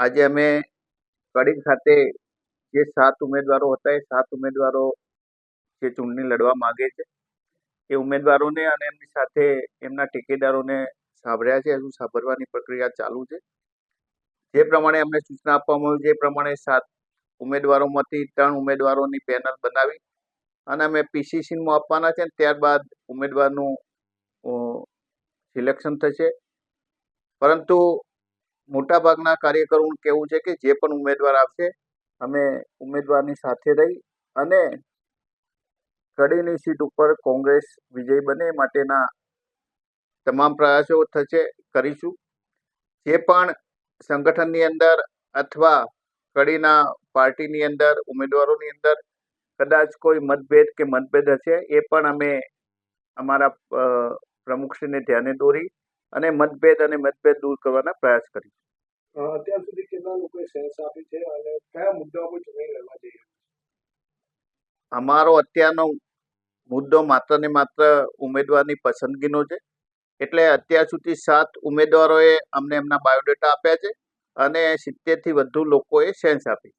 આજે અમે કડી ખાતે જે સાત ઉમેદવારો હતા, એ સાત ઉમેદવારો જે ચૂંટણી લડવા માગે છે, એ ઉમેદવારોને અને એમની સાથે એમના ટેકેદારોને સાંભળ્યા છે. હજુ સાંભળવાની પ્રક્રિયા ચાલુ છે. જે પ્રમાણે અમને સૂચના આપવામાં આવી એ પ્રમાણે સાત ઉમેદવારોમાંથી ત્રણ ઉમેદવારોની પેનલ બનાવી અને અમે પીસીસીમાં આપવાના છે ત્યારબાદ ઉમેદવારનું સિલેક્શન થશે. પરંતુ મોટાભાગના કાર્યકરોનું કહેવું છે કે જે પણ ઉમેદવાર આવશે અમે ઉમેદવારની સાથે રહી અને કડીની સીટ ઉપર કોંગ્રેસ વિજય બને માટેના તમામ પ્રયાસો થશે, કરીશું. જે પણ સંગઠનની અંદર અથવા કડીના પાર્ટીની અંદર, ઉમેદવારોની અંદર કદાચ કોઈ મતભેદ કે મતભેદ હશે, એ પણ અમે અમારા પ્રમુખશ્રીને ધ્યાને દોરી અને મતભેદ અને મતભેદ દૂર કરવાના પ્રયાસ કરીશું. અત્યાર સુધી કેટલા લોકોએ સેન્સ આપી છે અને કયા મુદ્દાઓ પર ચૂંટણી લડવા જઈએ અમારો અત્યારનો મુદ્દો માત્ર ને માત્ર ઉમેદવારની પસંદગીનો છે. એટલે અત્યાર સુધી સાત ઉમેદવારોએ અમને એમના બાયોડેટા આપ્યા છે અને સિત્તેરથી વધુ લોકોએ સેન્સ આપી.